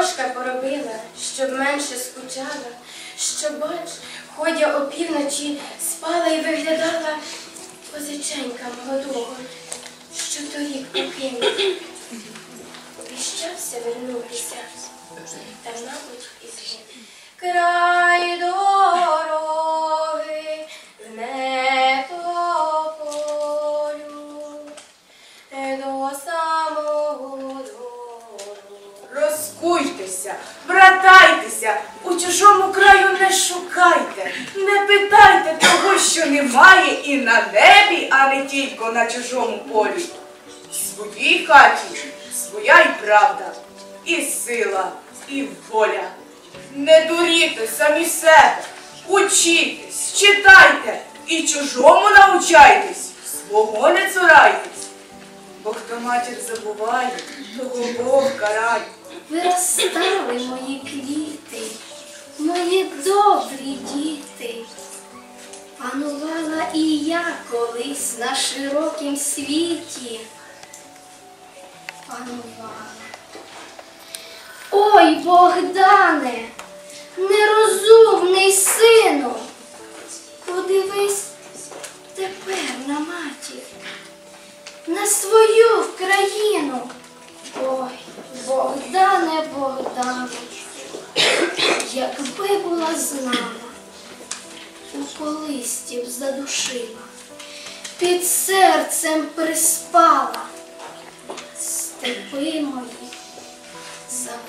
Трошка поробила, щоб менше скучала, що бач, ходя опівночі, спала і виглядала козиченька молодого, що торік покинув. Обіщався вернутися, та, мабуть, і згин. Край дороги немає і на небі, а не тільки на чужому полі. Своїй хаті своя й правда, і сила, і воля. Не дуріте самі себе, учітесь, читайте і чужому научайтесь, свого не цурайтесь. Бо хто матір забуває, того Бог карає. Виростали мої квіти, мої добрі діти. Панувала і я колись на широкім світі. Панувала. Ой, Богдане,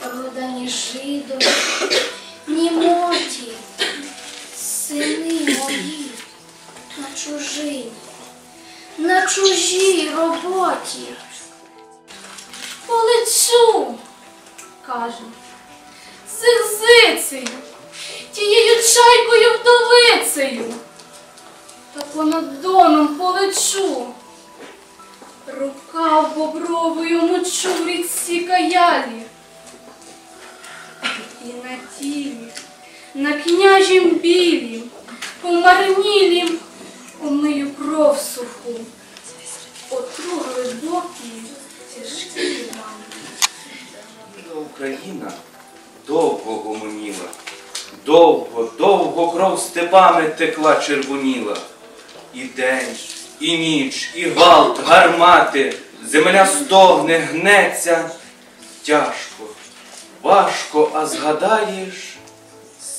запродані жидом, німоті, сини мої на чужині, на чужій роботі по лицю, каже, зизицею, тією чайкою вдовицею, та понад доном полечу. Рукав бобровою мочу в річці каялі. На княжім білім, помарнілім, умию кров суху. Отру глибокі тяжкі рани. Україна довго гомоніла, довго, довго кров степами текла червоніла. І день, і ніч, і гвалт, гармати, земля стогне, гнеться. Тяжко, важко, а згадаєш,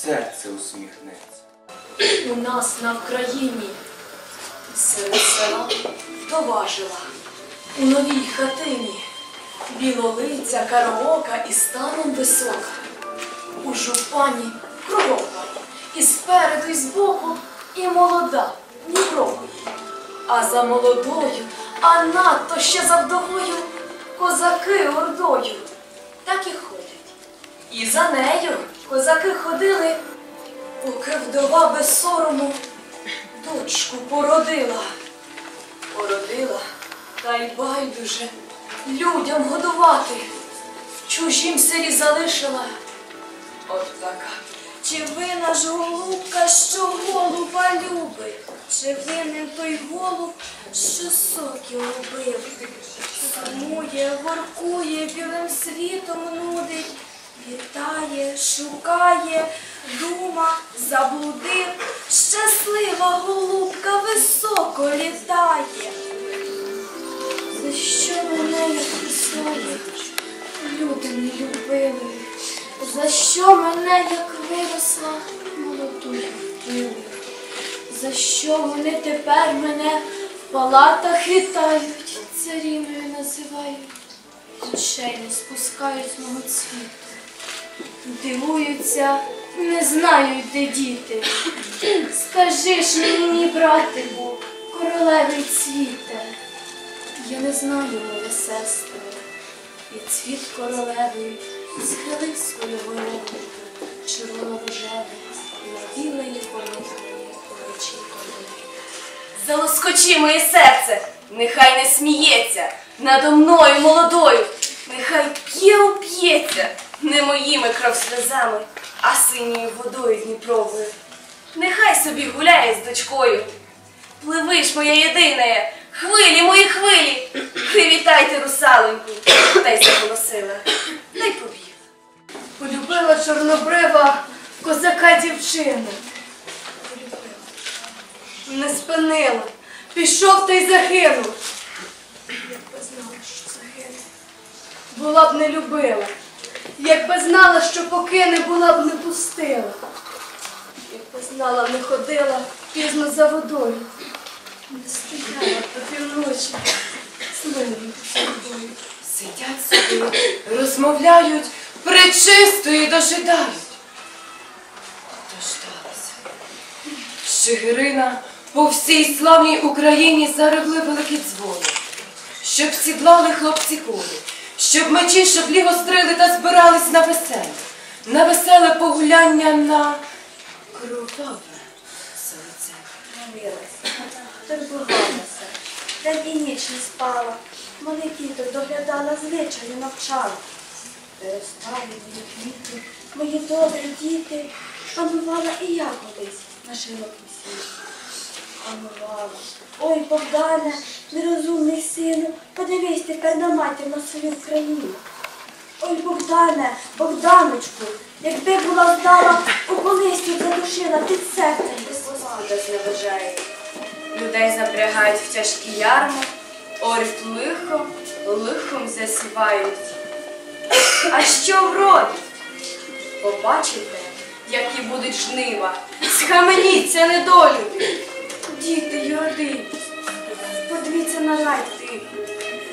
серце усміхнеться. У нас на Вкраїні села вдова жила. У новій хатині білолиця, караока і станом висока. У жупані коровка, і спереду, і збоку, і молода Дніпрової. А за молодою, а надто ще за вдовою, козаки ордою. Так і ходять. І за нею козаки ходили, поки вдова без сорому дочку породила. Породила, та й байдуже людям годувати. В чужім селі залишила. От така. Чи вина ж голубка, що голуба любить? Чи винен той голуб, що соків убив? Сумує, воркує, білим світом нудить, вітає, шукає, дума, заблудив. Щаслива голубка високо літає. За що мене як прислали? Люди не любили. За що мене, як виросла, молодою вбили? За що вони тепер мене в палатах вітають, царівною називають, очей не спускають з мого цвіту. Дивуються, не знають, де діти. Скажи ж мені, братику, королевий цвіте. Я не знаю, моя сестра, і цвіт королеви схилив свою голову, червоно-рожевий, на білої пониканої очі Залоскочи моє серце, нехай не сміється надо мною молодою, нехай п'є уп'ється не моїми кров сльозами, а синьою водою Дніпровою. Нехай собі гуляє з дочкою. Пливи ж, моя єдина, хвилі, мої хвилі, привітайте русалоньку, та й заголосила, та й побіг. Полюбила чорнобрива козака дівчину. Полюбила. Не спинила. Пішов та й загинув. Якби знала, що загине, була б не любила. Якби знала, що покине, була б не пустила. Якби знала, не ходила пізно за водою. Не стояла до півночі з милою собою. Сидять собі, розмовляють, причистої дожидають. Дождалися. Щегирина по всій славній Україні зарегли великі дзвони, щоб сідлали хлопці коні, щоб мечі шаблі гострили та збирались на веселе, на веселе погуляння на кроваве серце. Молилася, турбувалася, день і ніч не спала, малих діток доглядала, звичаю навчала. Виростали мої мої добрі діти, панувала і я колись на широкій світі. Панувала. Ой, Богдане, нерозумний сину, подивись тепер на матір на свою країну. Ой, Богдане, Богданочку, якби була здала, у колисю задушила під серцем Господа зневажають. Людей запрягають в тяжкі ярми, орють лихо, лихом засівають. А що вродить? Побачите, які будуть жнива. Схаменіться недолюбі. Діти й родині. Подивіться на рай тихий,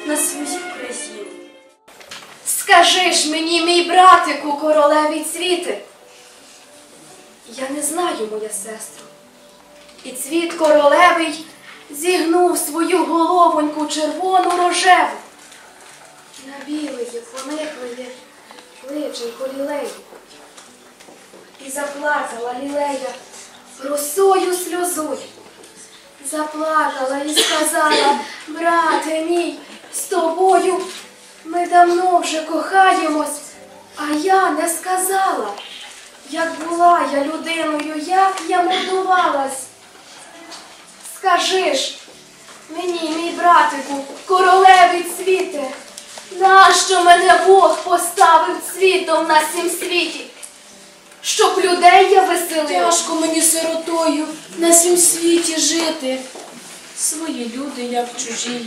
на свою країну. Скажи ж мені, мій братику, королеві цвіти. Я не знаю, моя сестро. І цвіт королевий зігнув свою головоньку червону рожеву. На білиє, пониклиє личенько лілею. І заплакала лілея росою сльозою. Заплакала і сказала, брате мій, з тобою ми давно вже кохаємось, а я не сказала, як була я людиною, як я мордувалась. Скажи ж мені, мій братику, королеві цвіте, нащо мене Бог поставив цвітом на сім світі? Щоб людей я веселила. Тяжко мені сиротою на сім світі жити. Свої люди, як чужі,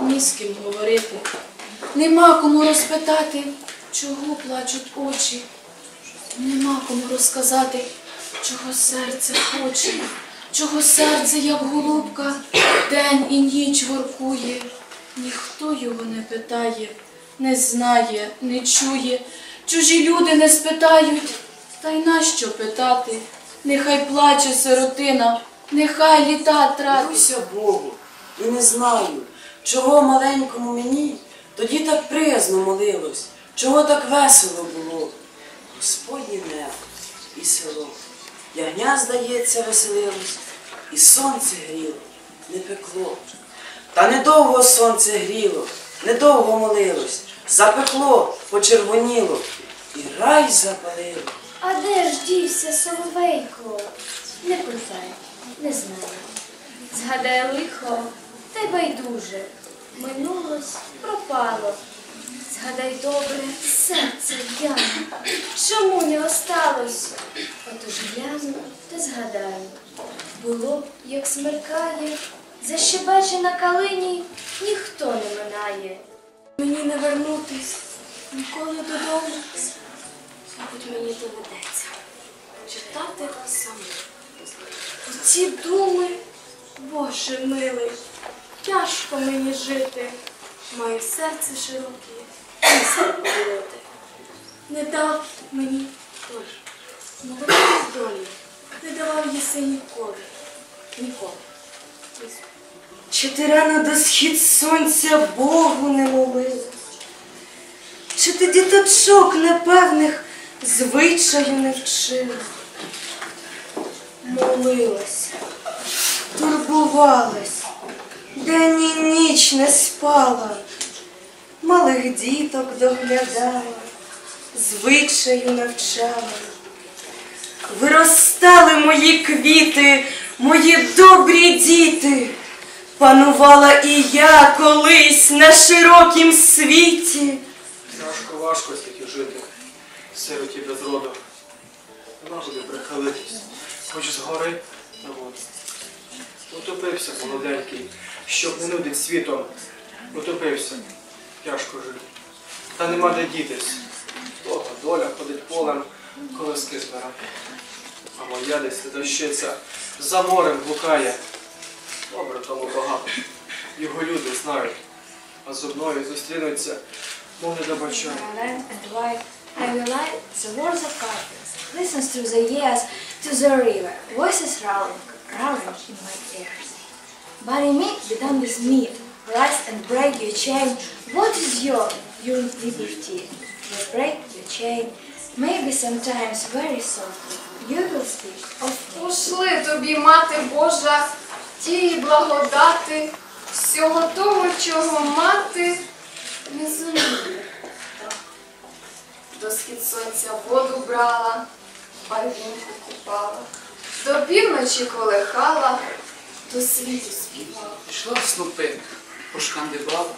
ні з ким говорити. Нема кому розпитати, чого плачуть очі. Нема кому розказати, чого серце хоче, чого серце, як голубка, день і ніч воркує. Ніхто його не питає, не знає, не чує. Чужі люди не спитають, та й нащо питати? Нехай плаче сиротина, нехай літа тратить. Молюся Богу і не знаю, чого маленькому мені тоді так приязно молилось, чого так весело було. Господнє небо і село. Ягня, здається, веселилось, і сонце гріло, не пекло. Та недовго сонце гріло, недовго молилось, запекло, почервоніло, і рай запалило. А де ж дівся соловейко? Не питай, не знаю. Згадай лихо, та й байдуже. Минулось, пропало. Згадай добре, серце в'яне. Чому не осталось? Отож гляну та згадаю. Було, б, як смеркає, защебече на калині, ніхто не минає. Мені не вернутись ніколи додому. Мабуть, мені доведеться читати саме. Ці думи, Боже милий, тяжко мені жити. Маю серце широке, місце поділити. Не дав мені долі, молодої долі, не давав єси ніколи, ніколи. Чи ти рано до схід сонця Богу не молила? Чи ти діточок непевних звичаю не вчила? Молилась, турбувалась, день і ніч не спала, малих діток доглядала, звичаю навчала. Виростали мої квіти, мої добрі діти. Панувала і я колись на широкім світі. Важко жити. Сироті без роду. Вона буде прихилитись, хоч згори на воду. Утопився молоденький, щоб не нудить світом. Утопився, тяжко жити. Та нема де дітись. Того доля ходить полем, колиски збирає. А моя десь дощиця за морем блукає. Добре тому багато. Його люди знають, а з одною зустрінуться, мов не добачають. land and light, I will light the words of carpets, listens through the years to the river, voices rolling, rolling in my ears. Bury me beyond this meat, rise and break your chain. What is your, your liberty? But break your chain, maybe sometimes very softly, you will speak of Пошли тобі, мати Божа, тієї благодати, всього того, чого мати не зуміє. До схід сонця воду брала, барвінку купала, до півночі колихала, до світу співала. Пішла в снопи, пошкандибала,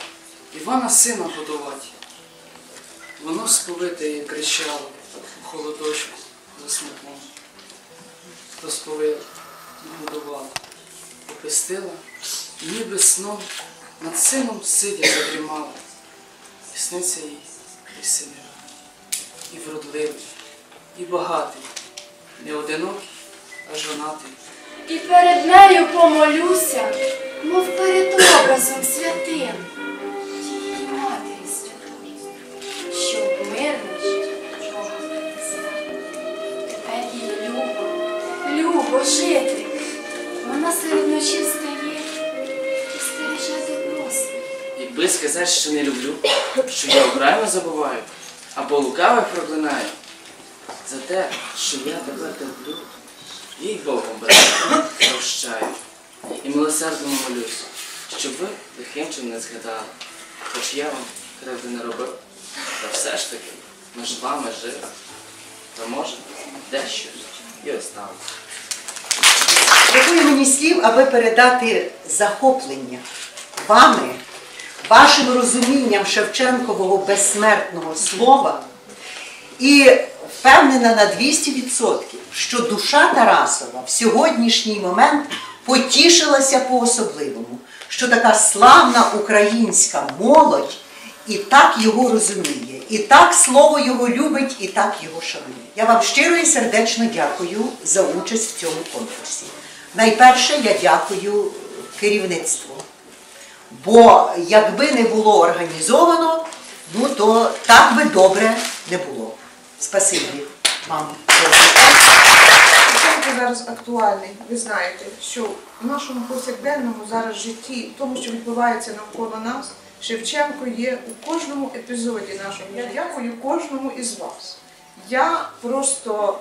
Івана сина годувати. Воно сповите і кричало у холодочку за снопом. Розповила, нагодувала, попестила, і ніби сном над сином сидя задрімала. Сниться їй і син, і вродливий, і багатий, не одинокий, а жонатий. І перед нею помолюся, мов перед образом святим, тієї матері святої, щоб мирно принесла. Тепер їй любо, любо жити. Вона серед ночі встає і стереже добро своє. Якби сказати, що не люблю, що я окремо забуваю, або лукаве проклинаю, за те, що я тебе люблю, їй Богом брат, прощаю. І милосердно молюсь, щоб ви лихим не згадали, хоч я вам кривди не робив, та все ж таки між вами жив. Та може, дещо і остану. Бракує мені слів, аби передати захоплення вами, вашим розумінням Шевченкового безсмертного слова і впевнена на 200%, що душа Тарасова в сьогоднішній момент потішилася по-особливому, що така славна українська молодь і так його розуміє, і так слово його любить, і так його шанує. Я вам щиро і сердечно дякую за участь в цьому конкурсі. Найперше я дякую керівництву. Бо якби не було організовано, ну то так би добре не було. Спасибі вам. Шевченко зараз актуальний. Ви знаєте, що в нашому повсякденному зараз житті, в тому, що відбувається навколо нас, Шевченко є у кожному епізоді нашого. Я дякую кожному із вас. Я просто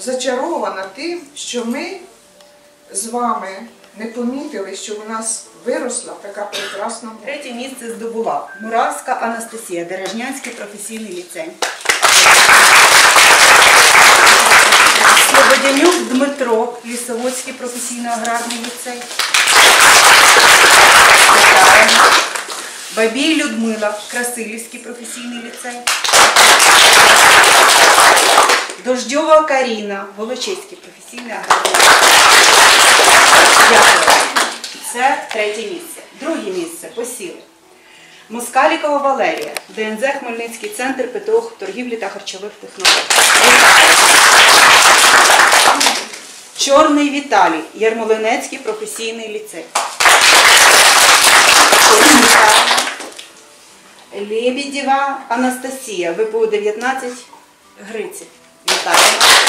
зачарована тим, що ми з вами не помітили, що у нас виросла така прекрасна молодь. Третє місце здобула Муравська Анастасія, Дережнянський професійний ліцей. Слободянюк Дмитро, Лісоводський професійно-аграрний ліцей. Бабій Людмила, Красилівський професійний ліцей. Дождьова Каріна, Волочиський професійний ліцей. Дякую. Це третє місце. Друге місце посіли. Москалікова Валерія, ДНЗ Хмельницький центр ПТО торгівлі та харчових технологій. Чорний Віталій, Ярмолинецький професійний ліцей. Лебедєва Анастасія, ВПУ 19, Гриців. Вітаємо.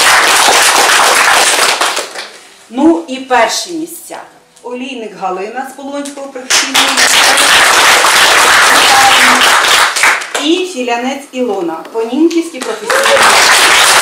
Ну і перші місця. Олійник Галина з Полонського професійного міста І Філянець Ілона, Понінківський професійний.